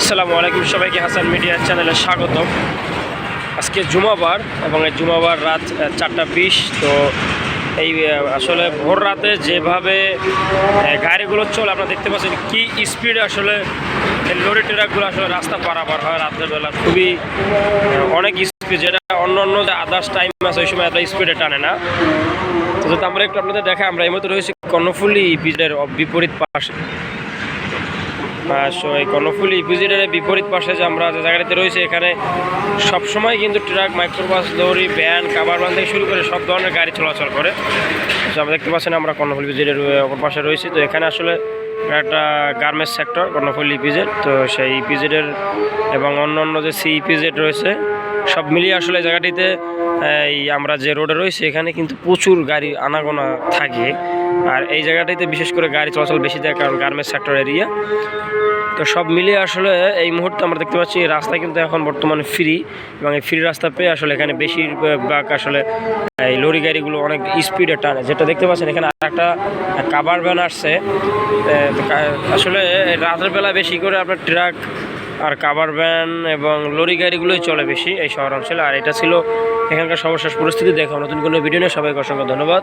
আসসালামু আলাইকুম সবাইকে হাসান মিডিয়া চ্যানেলে স্বাগত আজকে জুমাবার এবং এই জুমাবার রাত চারটা বিশ, তো এই আসলে ভোর রাতে যেভাবে গাড়িগুলো চলে, আপনারা দেখতে পাচ্ছেন কি স্পিডে আসলে লরি ট্রাকগুলো আসলে রাস্তা পারাপার হয় রাতের বেলা। খুবই অনেক স্পিড যেটা অন্য অন্য যে আদার্স টাইম আছে, ওই সময় এত স্পিডে টানে না। তো আমরা একটু আপনাদের দেখা আমরা এই মতো রয়েছি কর্ণফুলি বিজের বিপরীত পাশে। কর্ণফুলি ইপিজিডের বিপরীত পাশে যে আমরা যে জায়গাটিতে রয়েছে, এখানে সবসময় কিন্তু ট্রাক, মাইক্রোবাস দৌড়ি ভ্যান, কাবার ভ্যান থেকে শুরু করে সব ধরনের গাড়ি চলাচল করে। তো আমরা দেখতে পাচ্ছেন আমরা কর্ণফুলি ইপিজেডের অপর পাশে রয়েছি। তো এখানে আসলে একটা গার্মেন্টস সেক্টর, কর্ণফুলি ইপিজেড তো সেই ইপিজেডের এবং অন্য অন্য যে সি ইপিজেড রয়েছে সব মিলিয়ে আসলে জায়গাটিতে, এই আমরা যে রোডে রয়েছে, এখানে কিন্তু প্রচুর গাড়ি আনাগোনা থাকে। আর এই জায়গাটিতে বিশেষ করে গাড়ি চলাচল বেশি থাকে কারণ গার্মেন্টস সেক্টর এরিয়া তো সব মিলিয়ে আসলে এই মুহূর্তে আমরা দেখতে পাচ্ছি রাস্তা কিন্তু এখন বর্তমানে ফ্রি এবং এই ফ্রি রাস্তা পেয়ে আসলে এখানে বেশিরভাগ আসলে এই লরি গাড়িগুলো অনেক স্পিডে টানে। যেটা দেখতে পাচ্ছেন, এখানে একটা কাবার ভ্যান আসছে। আসলে রাতের বেলা বেশি করে আপনার ট্রাক আর কাবার ভ্যান এবং লরি গাড়িগুলোই চলে বেশি এই শহর অঞ্চলে। আর এটা ছিল এখানকার সর্বশেষ পরিস্থিতি। দেখো নতুন কোনো ভিডিও নিয়ে। সবাইকে অসংখ্য ধন্যবাদ।